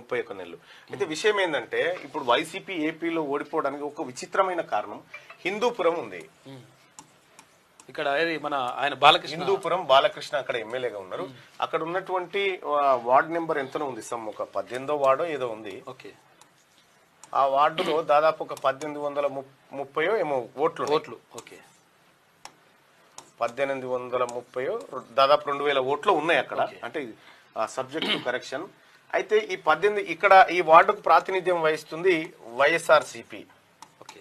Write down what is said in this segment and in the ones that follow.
ముప్పై ఒక్క నెలలు. అయితే విషయం ఏంటంటే ఇప్పుడు వైసీపీ ఏపీలో ఓడిపోవడానికి ఒక విచిత్రమైన కారణం హిందూపురం ఉంది. ఇక్కడ మన ఆయన బాలకృష్ణ. హిందూపురం బాలకృష్ణ అక్కడ ఎమ్మెల్యేగా ఉన్నారు. అక్కడ ఉన్నటువంటి వార్డు నెంబర్ ఎంతనో ఉంది సమ్ ఒక పద్దెనిమిదో వార్డో ఏదో ఉంది. ఓకే. ఆ వార్డులో దాదాపు ఒక పద్దెనిమిది వందల ముప్- ముప్పయో ఏమో ఓట్లు. ఓట్లు ఓకే. పద్దెనిమిది వందల ముప్పై దాదాపు రెండు వేల ఓట్లు ఉన్నాయి అక్కడ. అంటే సబ్జెక్ట్ కరెక్షన్ అయితే ఈ పద్దెనిమిది ఇక్కడ ఈ వార్డుకు ప్రాతినిధ్యం వహిస్తుంది వైఎస్ఆర్ సిపి ఓకే.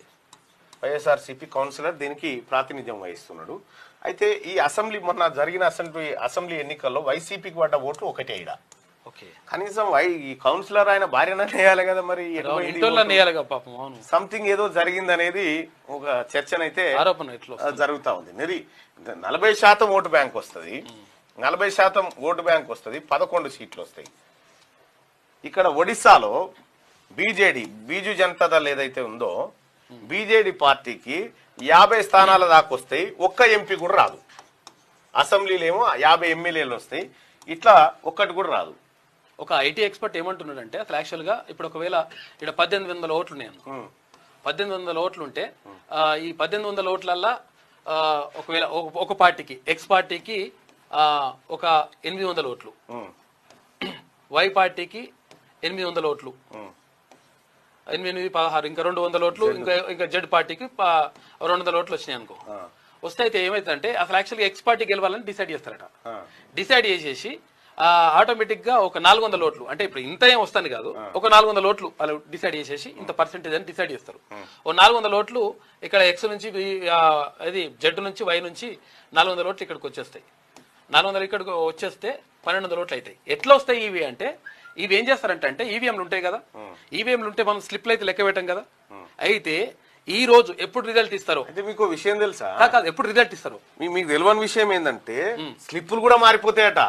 వైఎస్ఆర్ సిపి కౌన్సిలర్ దీనికి ప్రాతినిధ్యం వహిస్తున్నాడు. అయితే ఈ అసెంబ్లీ మొన్న జరిగిన అసెంబ్లీ అసెంబ్లీ ఎన్నికల్లో వైసీపీకి పడ్డ ఓట్లు ఒకటే ఓకే. కనీసం వై ఈ కౌన్సిలర్ ఆయన భార్యన వేయాలి కదా మరి సంథింగ్ ఏదో జరిగిందనేది ఒక చర్చనైతే జరుగుతా ఉంది. మరి నలభై శాతం ఓటు బ్యాంక్ వస్తుంది. నలభై శాతం ఓటు బ్యాంక్ వస్తుంది. పదకొండు సీట్లు వస్తాయి. ఇక్కడ ఒడిశాలో బీజేడీ బీజు జనతా దళ్ ఏదైతే ఉందో బీజేడీ పార్టీకి యాభై స్థానాల దాకా వస్తాయి ఒక్క ఎంపీ కూడా రాదు. అసెంబ్లీలో ఏమో యాభై ఎమ్మెల్యేలు వస్తాయి ఇట్లా ఒక్కటి కూడా రాదు. ఒక ఐటీ ఎక్స్పర్ట్ ఏమంటున్నాడంటే అసలు యాక్చువల్గా ఇప్పుడు ఒకవేళ ఇక్కడ పద్దెనిమిది వందల ఓట్లు ఉన్నాయి పద్దెనిమిది వందల ఓట్లు ఉంటే ఈ పద్దెనిమిది వందల ఓట్లల్లా ఒకవేళ ఒక- పార్టీకి ఎక్స్ పార్టీకి ఒక ఎనిమిది వందల ఓట్లు. వై పార్టీకి ఎనిమిది వందల ఓట్లు. ఎనిమిది పదహారు ఇంకా రెండు వందల ఓట్లు ఇంకా ఇంకా జెడ్ పార్టీకి రెండు వందల ఓట్లు వచ్చినాయి అనుకో. వస్తే అయితే ఏమైతుందంటే అసలు యాక్చువల్గా ఎక్స్ పార్టీ గెలవాలని డిసైడ్ చేస్తారట. డిసైడ్ చేసేసి ఆటోమేటిక్గా ఒక నాలుగు వందల ఓట్లు. అంటే ఇప్పుడు ఇంత ఏం వస్తుంది కాదు. ఒక నాలుగు వందల ఓట్లు వాళ్ళు డిసైడ్ చేసేసి ఇంత పర్సెంటేజ్ అని డిసైడ్ చేస్తారు. ఓ నాలుగు వందల ఓట్లు ఇక్కడ ఎక్స్ నుంచి అది జెడ్ నుంచి వై నుంచి నాలుగు వందల ఓట్లు ఇక్కడికి వచ్చేస్తాయి. నాలుగు వందలు ఇక్కడికి వచ్చేస్తే పన్నెండు వందల ఓట్లు అవుతాయి. ఎట్లా వస్తాయి ఇవి అంటే ఇవి ఏం చేస్తారంటే అంటే ఈవీఎంలు ఉంటాయి కదా. ఈవీఎంలు ఉంటే మనం స్లిప్లు అయితే లెక్క పెట్టాం కదా. అయితే ఈ రోజు ఎప్పుడు రిజల్ట్ ఇస్తారో? అయితే మీకు విషయం తెలుసా? కాదు, ఎప్పుడు రిజల్ట్ ఇస్తారు? మీకు తెలియని విషయం ఏంటంటే స్లిప్పులు కూడా మారిపోతాయట.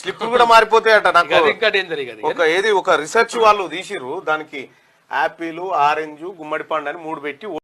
స్లిప్పులు కూడా మారిపోతాయట నాకు. ఇంకా డేంజర్. ఒక ఏది ఒక రీసెర్చ్ వాళ్ళు తీసిర్రు దానికి యాపిల్ ఆరెంజ్ గుమ్మడి పండు అని మూడు పెట్టి